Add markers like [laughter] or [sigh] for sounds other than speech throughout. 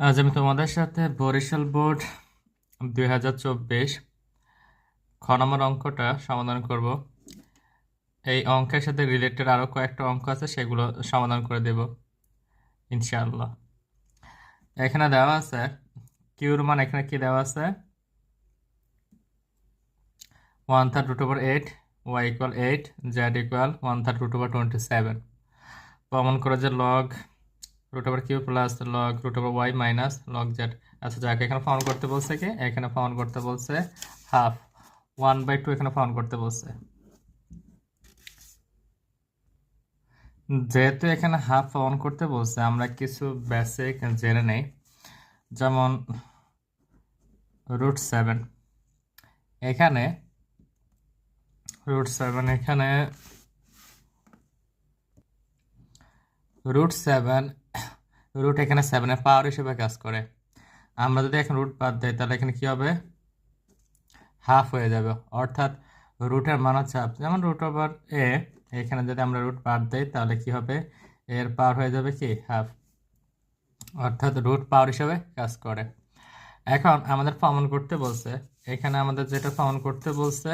আজ আমি তোমাদের সাথে বরিশাল বোর্ড দুই হাজার চব্বিশ খ নম্বর অঙ্কটা সমাধান করব। এই অঙ্কের সাথে রিলেটেড আরও কয়েকটা অঙ্ক আছে, সেগুলো সমাধান করে দেব, ইনশাআল্লাহ। এখানে দেওয়া আছে, কিউর মান এখানে কি দেওয়া আছে? One third root over eight y equal eight z equal one third root over twenty seven প্রমাণ করে যে log root over q plus log root over y minus log z আচ্ছা যাকে, এখানে ফাউন্ড করতে বলছে কি? এখানে ফাউন্ড করতে বলছে হাফ ওয়ান বাই টু এখানে ফাউন্ড করতে বলছে। যেহেতু এখানে হাফ ফাউন্ড করতে বলছে, আমরা কিছু বেসিক জেনে নেই। যেমন রুট সেভেন এখানে রুট সেভেন এখানে রুট সেভেন রুট এখানে সেভেনের পাওয়ার হিসেবে কাজ করে। আমরা যদি এখন রুট বাদ দেয় তাহলে এখানে কী হবে? হাফ হয়ে যাবে। অর্থাৎ রুটের মান হচ্ছে হাফ যেমন রুট ওভার এ এখানে যদি আমরা রুট বাদ দেই, তাহলে কি হবে? এর পাওয়ার হয়ে যাবে কি? হাফ অর্থাৎ রুট পাওয়ার হিসেবে কাজ করে। এখন আমাদের প্রমাণ করতে বলছে, এখানে আমাদের যেটা প্রমাণ করতে বলছে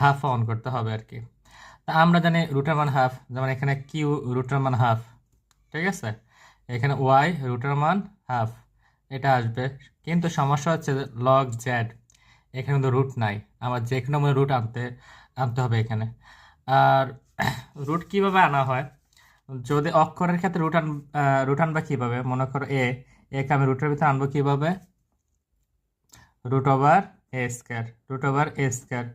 হাফ প্রমাণ করতে হবে আর কি। তা আমরা জানি রুটের মান হাফ যেমন এখানে কিউ রুটের মান হাফ ঠিক আছে? এখানে ওয়াই রুটের মান হাফ এটা আসবে। কিন্তু সমস্যা হচ্ছে লগ জ্যাড এখানে কিন্তু রুট নাই। আমার যে কোনো মনে রুট আনতে আনতে হবে এখানে। আর [clears throat] রুট কীভাবে আনা হয়? যদি অক্ষরের ক্ষেত্রে রুট আন রুট আনবা কীভাবে? মনে করো এ একে আমি রুটের ভিতরে আনব কীভাবে? Root over a square root over a square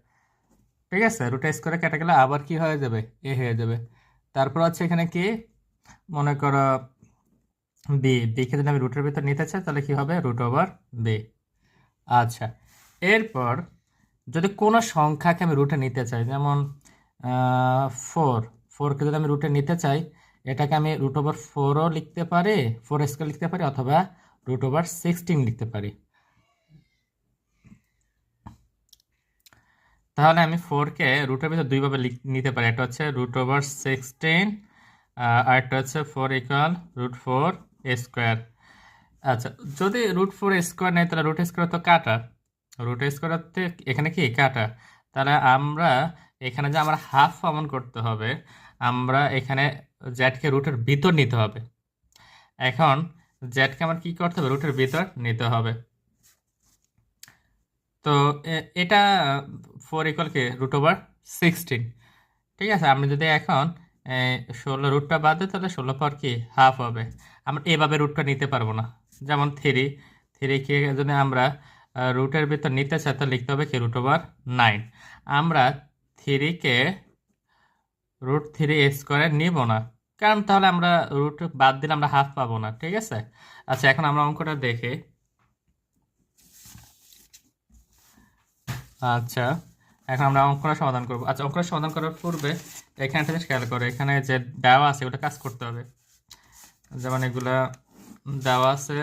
ঠিক আছে? রুট স্কোয়ারে কেটে গেলে আবার কি হয়ে যাবে? এ হয়ে যাবে। তারপর হচ্ছে এখানে কি? মনে করো বি বিকে যদি আমি রুটের ভিতর নিতে চাই, তাহলে কি হবে? রুট ওভার বি আচ্ছা এরপর যদি কোনো সংখ্যাকে আমি রুটে নিতে চাই, যেমন ফোর ফোরকে যদি আমি রুটে নিতে চাই, এটাকে আমি রুট ওভার ফোরও লিখতে পারি ফোর স্কোয়ার লিখতে পারি, অথবা রুট ওভার সিক্সটিন লিখতে পারি। তাহলে আমি ফোরকে রুটের ভিতর দুইভাবে নিতে পারি, একটা হচ্ছে রুট ওভার সিক্সটিন আর একটা হচ্ছে four equal root four square আচ্ছা যদি রুট ফোর স্কোয়ার নেই, তাহলে রুট স্কোয়ার তো কাটা। রুট স্কোয়ারতে এখানে কি? কাটা। তাহলে আমরা এখানে যে আমরা হাফ অমন করতে হবে, আমরা এখানে জ্যাটকে রুটের ভিতর নিতে হবে। এখন জ্যাটকে আমার কি করতে হবে? রুটের ভিতর নিতে হবে। তো এটা ফোর ইকুয়াল কি? রুট ওভার সিক্সটিন ঠিক আছে? আমি যদি এখন ষোলো রুটটা বাদ তাহলে ষোলো পর কি? হাফ হবে। আমরা এভাবে রুটটা নিতে পারব না। যেমন থ্রি থ্রিকে যদি আমরা রুটের ভিতর নিতে চাই, তাহলে লিখতে হবে কি? রুট ওভার নাইন আমরা থ্রিকে রুট থ্রি স্কোয়ারে নিব না। কারণ তাহলে আমরা রুট বাদ দিলে আমরা হাফ পাবো না, ঠিক আছে? আচ্ছা এখন আমরা অঙ্কটা দেখি। আচ্ছা এখন আমরা অঙ্কটা সমাধান করব। আচ্ছা অঙ্কটা সমাধান করার পূর্বে এখানে একটা খেয়াল করো, এখানে যে দেওয়া আছে ওটা কাজ করতে হবে। যেমন এগুলা দেওয়া আছে।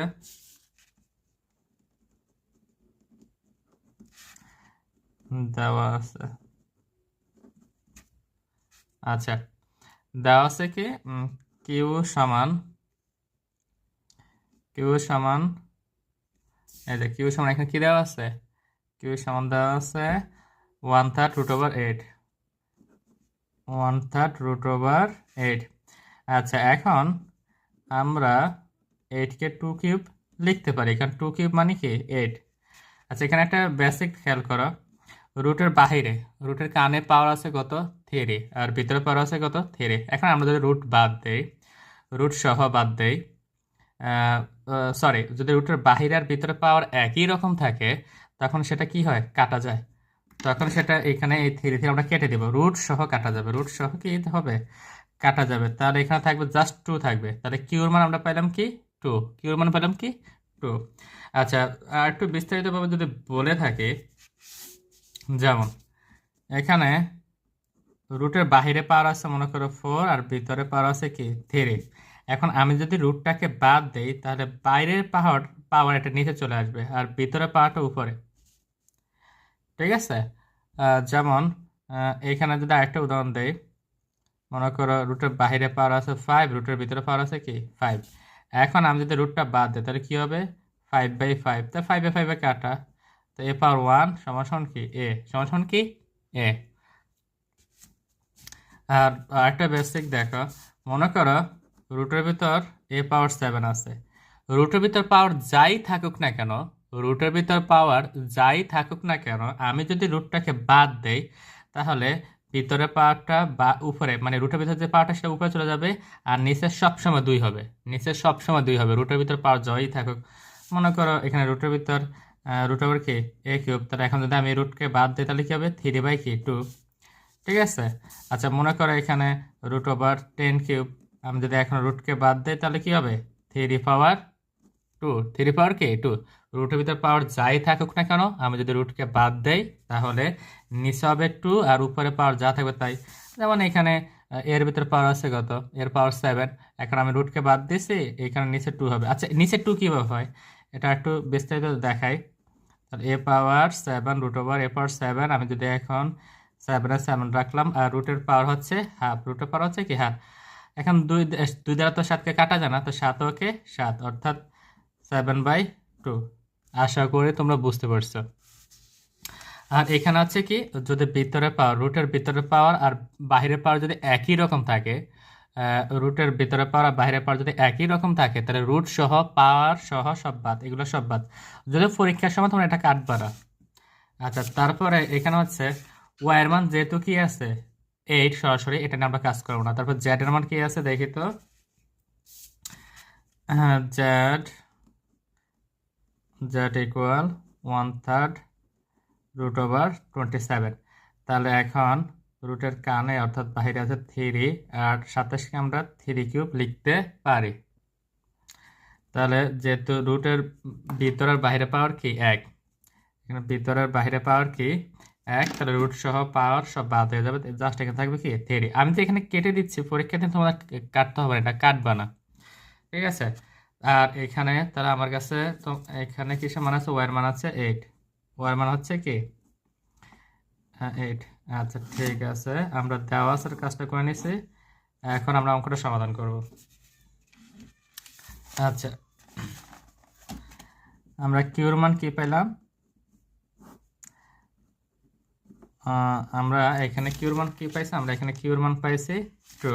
দেওয়া আছে। আচ্ছা দেওয়া আছে কি? কিউ সমান কিউ সমান, এই যে কিউ সমান এখানে কি দেওয়া আছে? কিউ সমান দেওয়া আছে one third root over eight one third root over eight. আচ্ছা এখন আমরা এইটকে টু কিউব লিখতে পারি, কারণ টু কিউব মানে কি? এইট আচ্ছা এখানে একটা বেসিক খেয়াল করো। রুটের বাহিরে, রুটের কানে পাওয়ার আছে কত? থ্রি আর ভিতরে পাওয়ার আছে কত? থ্রি এখন আমরা যদি রুট বাদ দেই রুট সহ বাদ দেই সরি যদি রুটের বাহিরে আর ভিতরে পাওয়ার একই রকম থাকে, তখন সেটা কি হয়? কাটা যায়। তখন সেটা এখানে এই থ্রি থ্রি আমরা কেটে দেবো। রুট সহ কাটা যাবে। রুট সহ কি হবে? কাটা যাবে। তাহলে এখানে থাকবে জাস্ট টু থাকবে। তাহলে কিউর মান আমরা পাইলাম কি? টু কিউর মান পেলাম কি? টু আচ্ছা আর একটু বিস্তারিতভাবে যদি বলে থাকি, যেমন এখানে রুটের বাহিরে পাওয়ার আছে মনে করো ফোর আর ভিতরে পাওয়ার আছে কি? থ্রি এখন আমি যদি রুটটাকে বাদ দেই, তাহলে বাইরের পাহাড় পাওয়ার এটা নিচে চলে আসবে, আর ভিতরে পাওয়ারটা উপরে। ঠিক আছে? যেমন এখানে যদি আরেকটা উদাহরণ দেই, মনে করো রুটের বাহিরে পাওয়ার আছে ফাইভ রুটের ভিতরে পাওয়ার আছে কি? ফাইভ এখন আমি যদি রুটটা বাদ দিই, তাহলে কী হবে? ফাইভ বাই ফাইভ তা ফাইভ বাই ফাইভে কাটা। তো এ পাওয়ার ওয়ান সমান কি? এ সমান কি? এ আর আরেকটা বেসিক দেখো। মনে করো রুটের ভিতর এ পাওয়ার সেভেন আছে। রুটের ভিতর পাওয়ার যাই থাকুক না কেন রুটের ভিতর পাওয়ার যাই থাকুক না কেন, আমি যদি রুটটাকে বাদ দেই, তাহলে ভিতরে পাওয়ারটা বা উপরে মানে রুটের ভিতরে যে পাওয়ারটা সেটা উপরে চলে যাবে আর নিচের সবসময় দুই হবে। নিচের সবসময় দুই হবে। রুটের ভিতর পাওয়ার যাই থাকুক। মনে করো এখানে রুটের ভিতর রুট ওভার কি? এ কিউব তাহলে এখন যদি আমি রুটকে বাদ দিই, তাহলে কী হবে? থ্রি বাই কি? টু ঠিক আছে? আচ্ছা মনে করো এখানে রুট ওভার টেন কিউব আমি যদি এখন রুটকে বাদ দিই, তাহলে কী হবে? Three power two three power কি? টু। রুটের ভিতর পাওয়ার যাই থাকুক না কেন, আমি যদি রুটকে বাদ দেই, তাহলে নিচে হবে টু আর উপরে পাওয়ার যা থাকবে তাই। যেমন এখানে এর ভিতরে পাওয়ার আছে কত? এর পাওয়ার সেভেন এখন আমি রুটকে বাদ দিয়েছি এখানে নিচে টু হবে। আচ্ছা নিচে টু কীভাবে হয়? এটা একটু বিস্তারিত দেখাই। তাহলে a power seven root over a power seven আমি যদি এখন সেভেনে সেভেন রাখলাম, আর রুটের পাওয়ার হচ্ছে হাফ রুটের পাওয়ার হচ্ছে কি? হাফ এখন দুই দুই দ্বারা তো সাতকে কাটা যায় না, তো সাত ওকে সাত। অর্থাৎ সেভেন বাই টু। আশা করি তোমরা বুঝতে পারছ। আর এখানে হচ্ছে কি, যদি ভিতরে পাওয়ার, রুটের ভিতরে পাওয়ার আর বাহিরের পাওয়ার যদি একই রকম থাকে রুটের ভিতরে পাওয়ার আর বাইরের পাওয়ার যদি একই রকম থাকে, তাহলে রুট সহ পাওয়ার সহ সব বাদ, এগুলো সব বাদ। যদি পরীক্ষার সময় তোমরা এটা কাটবা না আচ্ছা তারপরে এখানে হচ্ছে ওয়াইয়ের মান যেহেতু কি আছে? এইট সরাসরি এটা নিয়ে আমরা কাজ করব না। তারপর জ্যাডের মান কি আছে দেখি তো? হ্যাঁ z z equal one third root over twenty seven. তাহলে এখন রুটের কানে অর্থাৎ বাহিরে আছে থ্রি আর সাতাশকে আমরা থ্রি কিউব লিখতে পারি। তাহলে যেহেতু রুটের ভিতরের বাইরে পাওয়ার কি এক, এখানে ভিতরের বাইরে পাওয়ার কি এক, তাহলে রুট সহ পাওয়ার সব বাদ হয়ে যাবে। জাস্ট এখানে থাকবে কি থ্রি। আমি তো এখানে কেটে দিচ্ছি পরীক্ষাতে তোমরা কাটতে হবে এটা কাটবা না। ঠিক আছে? আর এখানে তাহলে আমার কাছে তো এখানে কিসের মান আছে? ওয়ার মান আছে এইট ওয়ার মান হচ্ছে কি? হ্যাঁ এইট আচ্ছা ঠিক আছে। আমরা দেওয়া আসার কাজটা করে নিছি। এখন আমরা অঙ্কটা সমাধান করব। আচ্ছা। আমরা কিউর মান কি পেলাম আমরা এখানে কিউর মান কি পাইছি? আমরা এখানে কিউর মান পাইছি টু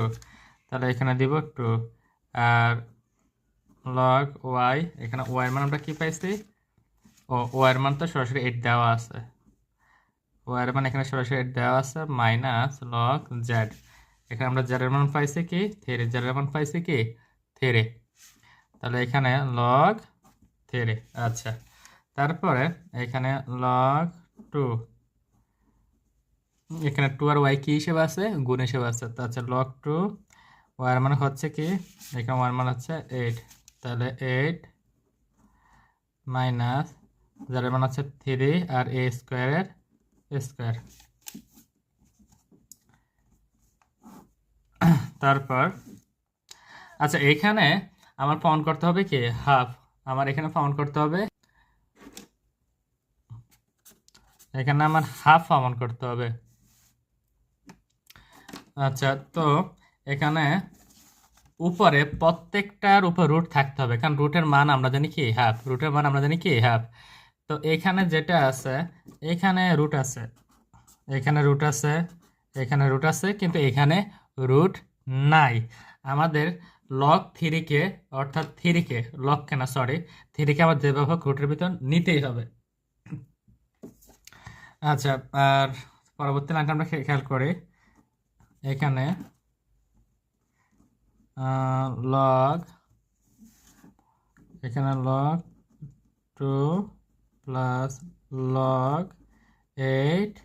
তাহলে এখানে দিব টু আর লগ ওয়াই এখানে ওয়াই মান আমরা কি পাইছি? ও ওয়াই মান তো সরাসরি এইট দেওয়া আছে। ওয়াই মান এখানে সরাসরি এইট দেওয়া আছে মাইনাস লগ জেড এখানে আমরা জেডের মান পাইছি কি? থ্রি জেডের মান পাইছি কি? থ্রি তাহলে এখানে লগ থ্রি আচ্ছা। তারপরে এখানে লগ টু এখানে টু আর ওয়াই কি হিসেবে আছে? গুণ হিসেবে আছে। আচ্ছা লগ টু ওয়ার মানে হচ্ছে কি? এখানে ওয়ার মান হচ্ছে এইট তাহলে এইট মাইনাস যার মানে হচ্ছে থ্রি আর এ স্কোয়ারের স্কোয়ার তারপর আচ্ছা এখানে আমার ফাউন্ড করতে হবে কি? হাফ আমার এখানে ফাউন্ড করতে হবে। এখানে আমার হাফ ফাউন্ড করতে হবে। আচ্ছা তো এখানে উপরে প্রত্যেকটার উপর রুট থাকতে হবে, কারণ রুটের মান আমরা জানি কি? হাফ রুটের মান আমরা জানি কি? হাফ তো এখানে যেটা আছে, এখানে রুট আছে, এখানে রুট আছে, এখানে রুট আছে, কিন্তু এখানে রুট নাই। আমাদের লক থ্রিকে অর্থাৎ থ্রিকে লককে না সরি থ্রিকে আমার যেভাবে হোক রুটের ভিতর নিতেই হবে। আচ্ছা আর পরবর্তী লাইনটা আমরা খেয়াল করি। এখানে লগ এখানে log two plus log eight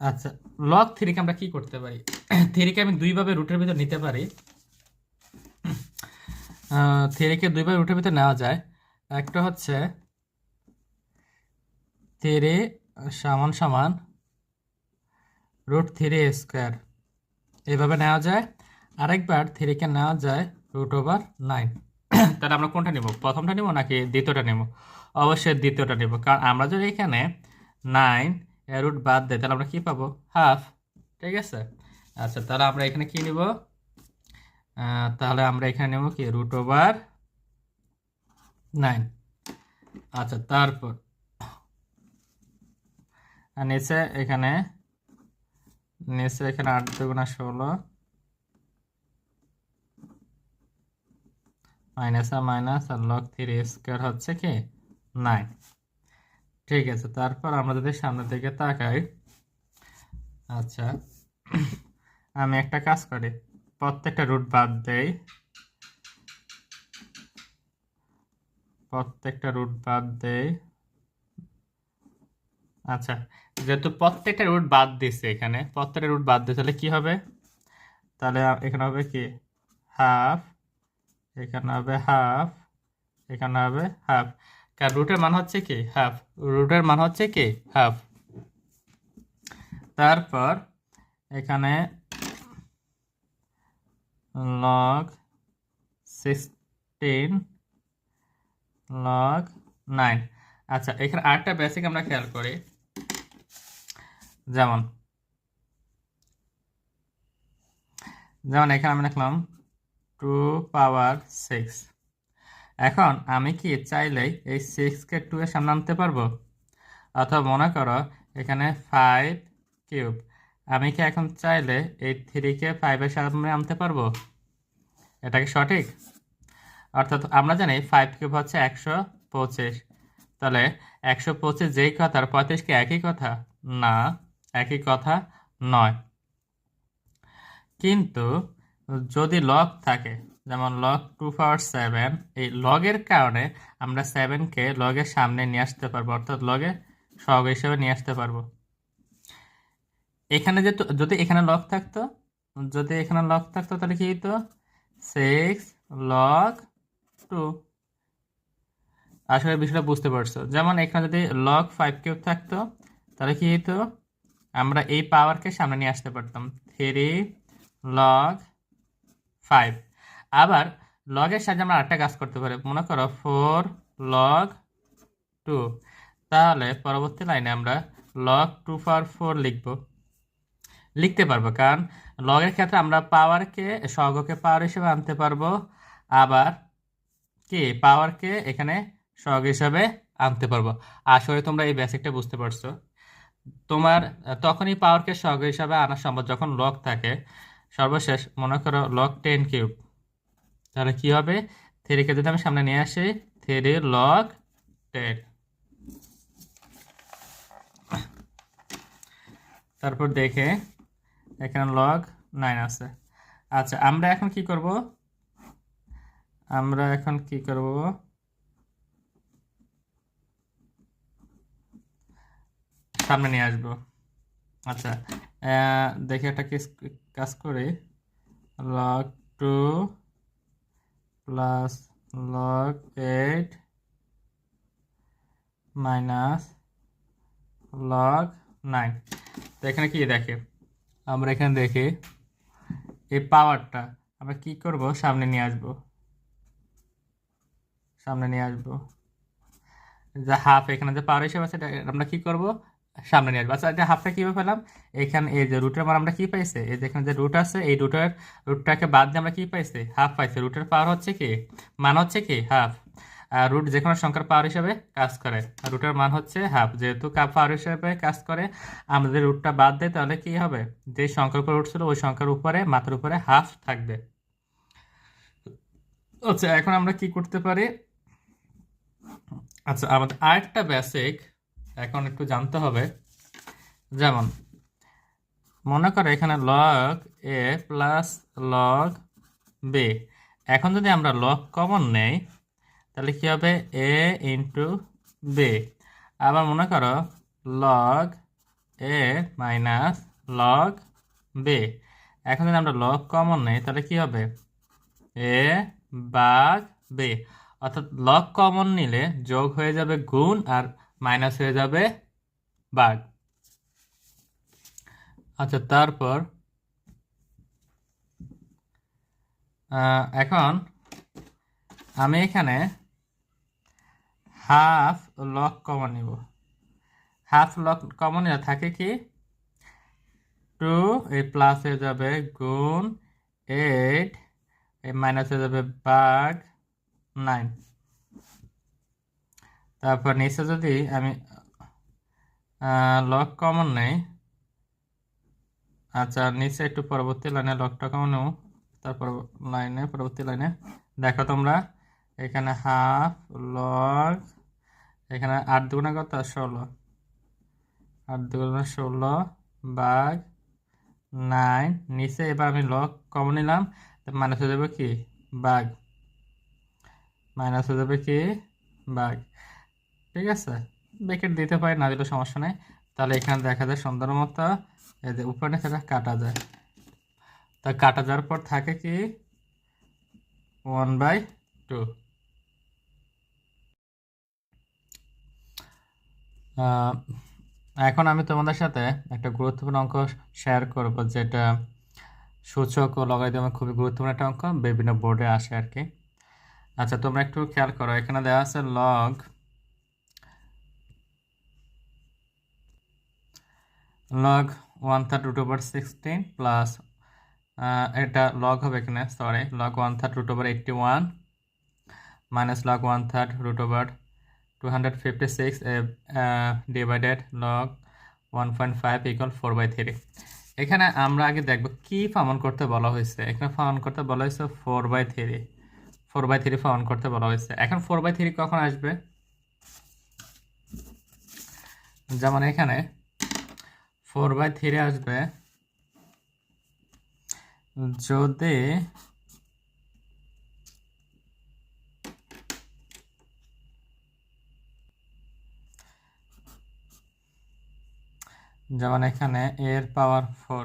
আচ্ছা লগ থ্রিকে আমরা কি করতে পারি? [coughs] থ্রিকে আমি দুইভাবে রুটের ভিতর নিতে পারি। [coughs] থ্রিকে দুইভাবে রুটের ভিতর নেওয়া যায়। একটা হচ্ছে থ্রি সমান সমান রুট থ্রি স্কোয়ার এইভাবে নেওয়া যায়। আরেকবার থ্রিকে নেওয়া যায় রুট ওভার নাইন তাহলে আমরা কোনটা নেব? প্রথমটা নেব নাকি দ্বিতীয়টা নেব? অবশ্যই দ্বিতীয়টা নেব, কারণ আমরা যদি এখানে নাইন রুট বাদ দেয় তাহলে আমরা কী পাবো? হাফ ঠিক আছে? আচ্ছা তাহলে আমরা এখানে কি নিব? তাহলে আমরা এখানে নেব কি? রুট ওভার নাইন আচ্ছা তারপর নিচে এখানে নিচে এখানে আট দুগুণা ষোলো। মাইনাস আর মাইনাস আর লগ থ্রি স্কোয়ার হচ্ছে কি নাইন ঠিক আছে, তারপর আমরা যদি সামনের দিকে তাকাই আচ্ছা আমি একটা কাজ করি, প্রত্যেকটা রুট বাদ দেই। প্রত্যেকটা রুট বাদ দেই। আচ্ছা যেহেতু প্রত্যেকটা রুট বাদ দিছে এখানে, প্রত্যেকটা রুট বাদ দিয়ে তাহলে কি হবে? তাহলে এখানে হবে কি? হাফ এখানে হবে হাফ এখানে হবে হাফ কারণ রুটের মান হচ্ছে কি? হাফ রুটের মান হচ্ছে কি? হাফ তারপর এখানে লগ সিক্সটিন লগ নাইন আচ্ছা এখানে আরেকটা বেসিক আমরা খেয়াল করি। যেমন যেমন এখানে আমি লিখলাম টু পাওয়ার সিক্স। এখন আমি কি চাইলেই এই সিক্সকে টু এর সামনে আনতে পারব? অথবা মনে করো এখানে ফাইভ কিউব। আমি কি এখন চাইলে এই থ্রিকে ফাইভের সামনে আনতে পারব? এটা কি সঠিক? অর্থাৎ আমরা জানি ফাইভ কিউব হচ্ছে একশো পঁচিশ। তাহলে একশো পঁচিশ যেই কথা, আর পঁয়ত্রিশ কি একই কথা? না, একই কথা নয়। কিন্তু যদি লগ থাকে, যেমন লগ টু পাওয়ার সেভেন এই লগের কারণে আমরা সেভেনকে লগের সামনে নিয়ে আসতে পারব, অর্থাৎ লগে সহগ হিসেবে নিয়ে আসতে পারব। এখানে যে যদি এখানে লগ থাকতো, যদি এখানে লগ থাকতো তাহলে কি হতো সিক্স লগ টু আসলে বিষয়টা বুঝতে পারছ। যেমন এখানে যদি লগ ফাইভ কিউব থাকতো, তাহলে কি হতো আমরা এই পাওয়ারকে সামনে নিয়ে আসতে পারতাম। থ্রি লগ ফাইভ আবার লগের সাহায্যে আমরা আরেকটা কাজ করতে পারি। মনে করো ফোর লগ টু তাহলে পরবর্তী লাইনে আমরা লগ টু পাওয়ার ফোর লিখব। লিখতে পারব কারণ লগের ক্ষেত্রে আমরা পাওয়ারকে সহগকে পাওয়ার হিসেবে আনতে পারব। আবার কি? পাওয়ারকে এখানে সহগ হিসাবে আনতে পারব। আসলে তোমরা এই বেসিকটা বুঝতে পারছ। তোমার তখনই পাওয়ারকে সহগ হিসাবে আনা সম্ভব যখন লগ থাকে। সর্বশেষ, মনে করো লগ টেন কিউব তাহলে কি হবে? থ্রিকে যদি আমি সামনে নিয়ে আসি থ্রি লগ টেন তারপর দেখে, এখানে লগ নাইন আছে। আচ্ছা আমরা এখন কি করব? আমরা এখন কি করব? সামনে নিয়ে আসব। আচ্ছা দেখি একটা কাজ করি। Log two plus log eight minus log nine তো এখানে কি দেখে? আমরা এখানে দেখি, এই পাওয়ারটা আমরা কি করব? সামনে নিয়ে আসব। সামনে নিয়ে আসব। যে হাফ এখানে যে পাওয়ার হিসেবে আছে আমরা কি করব? সামনে নিয়ে আসব। আচ্ছা এটা হাফটা কীভাবে পেলাম? এখানে এই যে রুটের মান আমরা কি পাইছে? এই যে এখানে যে রুট আছে, এই রুটের রুটটাকে বাদ দিয়ে আমরা কি পাইছি? হাফ পাইছি। রুটের পাওয়ার হচ্ছে কি? মান হচ্ছে কি? হাফ আর রুট যে কোনো সংখ্যার পাওয়ার হিসাবে কাজ করে। রুটের মান হচ্ছে হাফ যেহেতু পাওয়ার হিসাবে কাজ করে যদি রুটটা বাদ দেয় তাহলে কি হবে? যে সংখ্যার উপরে রুট ছিল, ওই সংখ্যার উপরে, মাথার উপরে হাফ থাকবে। আচ্ছা এখন আমরা কি করতে পারি? আচ্ছা আমাদের আরেকটা বেসিক এখন একটু জানতে হবে। যেমন, মনে করো এখানে log a plus log b এখন যদি আমরা লগ কমন নেই, তাহলে কি হবে? এ ইন্টু বি আবার মনে করো log a minus log b এখন যদি আমরা লগ কমন নেই, তাহলে কি হবে? এ বাঘ বি অর্থাৎ লগ কমন নিলে যোগ হয়ে যাবে গুণ আর মাইনাস হয়ে যাবে বাঘ আচ্ছা তারপর এখন আমি এখানে হাফ লক কমন নিব। হাফ লক কমন থাকে কি? টু এই প্লাস হয়ে যাবে গুণ এইট এই মাইনাস হয়ে যাবে বাঘ নাইন তারপর নিচে যদি আমি লক কমন নেই আচ্ছা নিচে একটু পরবর্তী লাইনে লকটা কমন তারপর লাইনে পরবর্তী লাইনে দেখো তোমরা, এখানে হাফ লক এখানে আট দুগুণা কত? ষোলো। আট দুগুণা ষোলো বাঘ নাইন নিচে এবার আমি লক কমন নিলাম মাইনাস হয়ে যাবে কি? বাঘ মাইনাস হয়ে যাবে কি? বাঘ ঠিক আছে? ব্রেকেট দিতে পারি, না দিলে সমস্যা নেই। তাহলে এখানে দেখা যায় সুন্দর মতো যে উপরে সেটা কাটা যায়। তা কাটা যাওয়ার পর থাকে কি? ওয়ান বাই টু এখন আমি তোমাদের সাথে একটা গুরুত্বপূর্ণ অঙ্ক শেয়ার করব, যেটা সূচক ও লগারিদমে খুবই গুরুত্বপূর্ণ একটা অঙ্ক, বিভিন্ন বোর্ডে আসে আর কি। আচ্ছা তোমরা একটু খেয়াল করো, এখানে দেওয়া আছে log log one third root over sixteen plus এটা লগ হবে এখানে sorry log one third root over eighty one minus log one third root over two hundred fifty six divided log one point five equal four by three এখানে আমরা আগে দেখব কি fawn করতে বলা হয়েছে। এখানে ফাউন করতে বলা হয়েছে four by three four by three found করতে বলা হয়েছে। এখন ফোর বাই থ্রি কখন আসবে? যেমন এখানে ফোর বাই থ্রি আসবে। যদি যেমন এখানে এর পাওয়ার ফোর,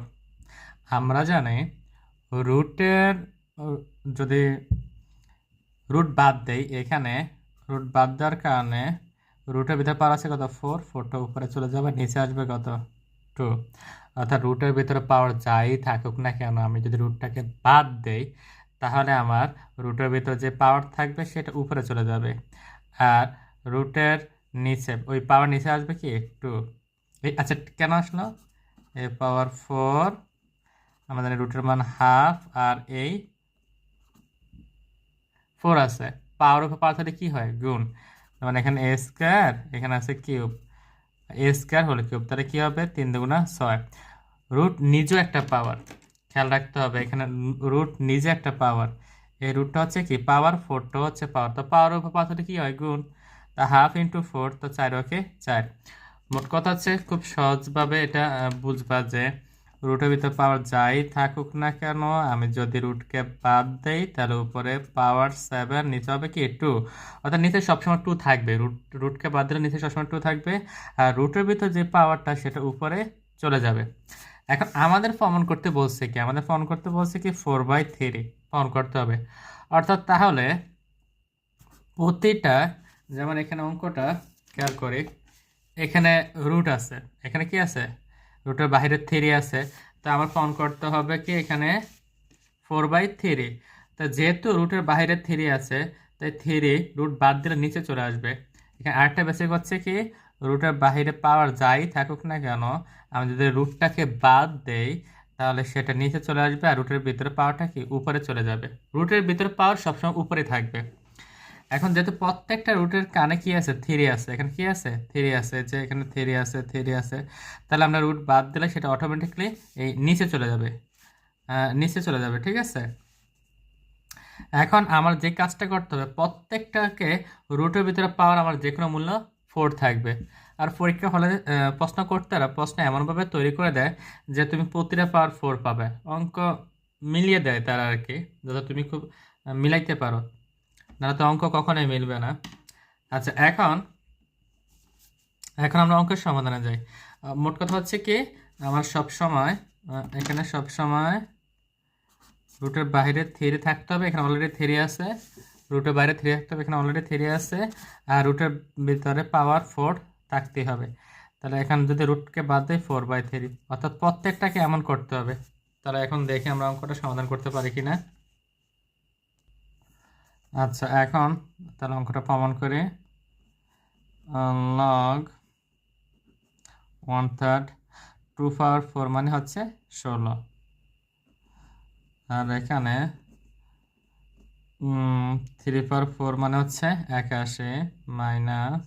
আমরা জানি রুটের, যদি রুট বাদ দেই, এখানে রুট বাদ দেওয়ার কারণে রুটের ভিতরে পাওয়ার আছে কত? ফোর, ফোরটা উপরে চলে যাবে, নিচে আসবে কত? টু অর্থাৎ রুটের ভিতরে পাওয়ার যাই থাকুক না কেন, আমি যদি রুটটাকে বাদ দেই, তাহলে আমার রুটের ভিতরে যে পাওয়ার থাকবে সেটা উপরে চলে যাবে। আর রুটের নিচে, ওই পাওয়ার নিচে আসবে কি? টু এই আচ্ছা কেন আসলো? এ পাওয়ার ফোর আমাদের রুটের মান হাফ আর এই ফোর আছে। পাওয়ার উপর পাওয়ার থাকলে কী হয়? গুণ। মানে এখানে এ স্কোয়ার এখানে আছে কিউব এ স্কোয়ার হলে কিউব তাহলে কী হবে? তিন দুগুণা ছয়। রুট নিজেও একটা পাওয়ার খেয়াল রাখতে হবে, এখানে রুট নিজে একটা পাওয়ার এই রুটটা হচ্ছে কি? পাওয়ার ফোরটা হচ্ছে পাওয়ার তো পাওয়ার উপর পাথরে কী? হয় গুণ। তা হাফ ইন্টু ফোর তো চার, ওকে চার। মোট কথা হচ্ছে খুব সহজভাবে এটা বুঝবা যে রুটের ভিতরে পাওয়ার যাই থাকুক না কেন, আমি যদি রুটকে বাদ দেই, তাহলে উপরে পাওয়ার সেভেন নিচে হবে কি টু অর্থাৎ নিচে সবসময় টু থাকবে। রুট রুটকে বাদ দিলে নিচে সবসময় টু থাকবে। আর রুটের ভিতর যে পাওয়ারটা সেটা উপরে চলে যাবে। এখন আমাদের ফর্মন করতে বলছে কি? আমাদের ফর্ম করতে বলছে কি ফোর বাই থ্রি ফর্ম করতে হবে। অর্থাৎ তাহলে প্রতিটা, যেমন এখানে অঙ্কটা, খেয়াল করি, এখানে রুট আছে। এখানে কি আছে? রুটের বাইরে থ্রি আছে। তা আমার ফোন করতে হবে কি এখানে ফোর বাই থ্রি তা যেহেতু রুটের বাইরে থ্রি আছে, তাই থ্রি রুট বাদ দিলে নিচে চলে আসবে। এখানে আরেকটা বেসিক হচ্ছে কি, রুটের বাহিরে পাওয়ার যাই থাকুক না কেন, আমি যদি রুটটাকে বাদ দেই, তাহলে সেটা নিচে চলে আসবে আর রুটের ভিতরে পাওয়ারটা কি, উপরে চলে যাবে। রুটের ভিতরে পাওয়ার সবসময় উপরে থাকবে। এখন যেহেতু প্রত্যেকটা রুটের কানে কি আছে? থ্রি আছে। এখানে কি আছে? থ্রি আছে যে এখানে থ্রি আছে থ্রি আছে। তাহলে আমরা রুট বাদ দিলে সেটা অটোমেটিকলি এই নিচে চলে যাবে। নিচে চলে যাবে, ঠিক আছে? এখন আমার যে কাজটা করতে হবে, প্রত্যেকটাকে রুটের ভিতরে পাওয়ার আমার যে কোনো মূল্য ফোর থাকবে। আর পরীক্ষা হলে প্রশ্ন করতে আর প্রশ্ন এমনভাবে তৈরি করে দেয় যে তুমি প্রতিটা পাওয়ার ফোর পাবে। অঙ্ক মিলিয়ে দেয় তারা আর কি, যাতে তুমি খুব মিলাইতে পারো। না তো অঙ্ক কখনোই মিলবে না। আচ্ছা এখন এখন আমরা অঙ্কের সমাধানে যাই। মোট কথা হচ্ছে কি, আমার সব সময় এখানে সব সময় রুটের বাইরে থ্রি থাকতে হবে, এখানে অলরেডি থ্রি আছে। রুটের বাইরে থ্রি থাকতে হবে, এখানে অলরেডি থ্রি আছে। আর রুটের ভিতরে পাওয়ার ফোর থাকতে হবে। তাহলে এখানে যদি রুটকে বাদ দেয় ফোর বাই থ্রি অর্থাৎ প্রত্যেকটাকে এমন করতে হবে। তাহলে এখন দেখি আমরা অঙ্কটা সমাধান করতে পারি কি না আচ্ছা এখন তাহলে অঙ্কটা প্রমাণ করি। Log one third two power four মানে হচ্ছে ষোলো। আর এখানে থ্রি পাওয়ার ফোর মানে হচ্ছে একাশি মাইনাস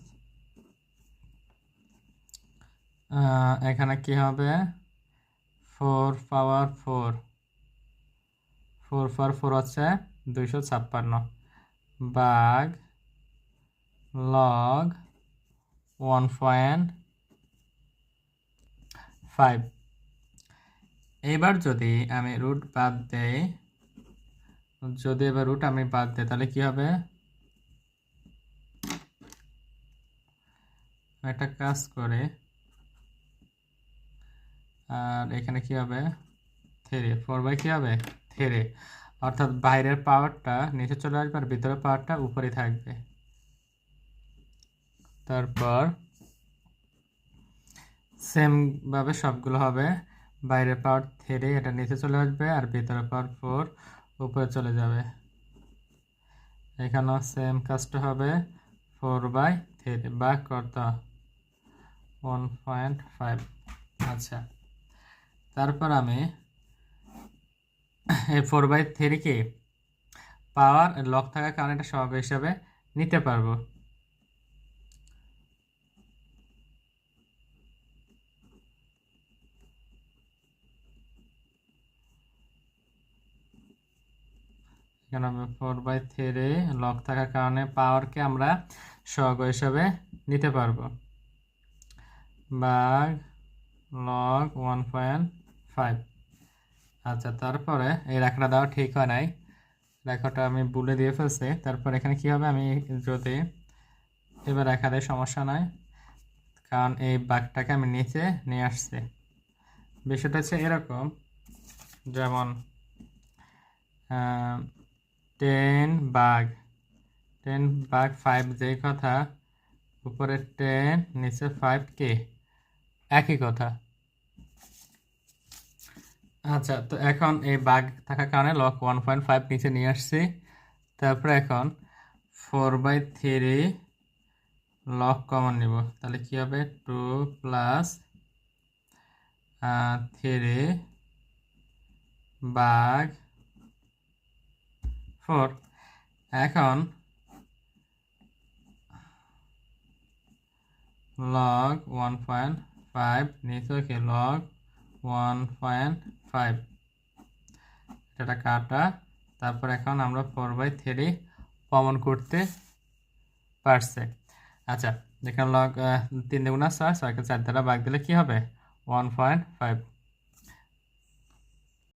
এখানে কি হবে? Four power four four power four হচ্ছে দুইশো ছাপ্পান্ন। বাঘ লগ ওয়ান পয়েন্ট ফাইভ। এবার যদি আমি রুট বাদ দেই, যদি এবার রুট আমি বাদ দিই, তাহলে কি হবে? একটা কাজ করে, আর এখানে কি হবে? থ্রি ফোর বাই কি হবে? থ্রি অর্থাৎ বাইরের পাওয়ারটা নিচে চলে আসবে আর ভিতরের পাওয়ারটা উপরে থাকবে। তারপর সেম ভাবে সবগুলো হবে। বাইরের পাওয়ার থ্রি এটা নিচে চলে আসবে আর ভিতরের পাওয়ার ফোর উপরে চলে যাবে। এখানেও সেম কাজটা হবে। ফোর বাই থ্রি বা কত? ওয়ান পয়েন্ট ফাইভ আচ্ছা। তারপর আমি ফোর বাই থ্রিকে পাওয়ার লক থাকার কারণে এটা সহগ হিসাবে নিতে পারব। ফোর বাই থ্রি লক থাকার কারণে পাওয়ারকে আমরা সহগ হিসাবে নিতে পারব। বাঘ লক ওয়ান পয়েন্ট ফাইভ আচ্ছা তারপরে এই রেখাটা দেওয়া ঠিক হয় নাই। রেখাটা আমি বুলে দিয়ে ফেলছি। তারপর এখানে কি হবে? আমি যদি এবার রেখা দেয় সমস্যা নাই। কারণ এই বাঘটাকে আমি নিচে নিয়ে আসছি। বিষয়টা হচ্ছে এরকম, যেমন টেন বাঘ। টেন বাঘ ফাইভ যেই কথা, উপরে টেন নিচে ফাইভ কে? একই কথা। আচ্ছা তো এখন এই বাঘ থাকার কারণে লক ওয়ান পয়েন্ট ফাইভ নিচে নিয়ে আসছি। তারপরে এখন four by three log common নিব। তাহলে কি হবে? টু প্লাস থ্রি বাঘ ফোর এখন লগ ওয়ান পয়েন্ট ফাইভ নিচে লগ ওয়ান পয়েন্ট ফাইভ এটা কাটা। তারপর এখন আমরা ফোর বাই থ্রি কমন করতে পারছে। আচ্ছা যেখানে লগ তিন দুগুণা ছয় ছয়কে চার দ্বারা বাগ দিলে কি হবে? One point five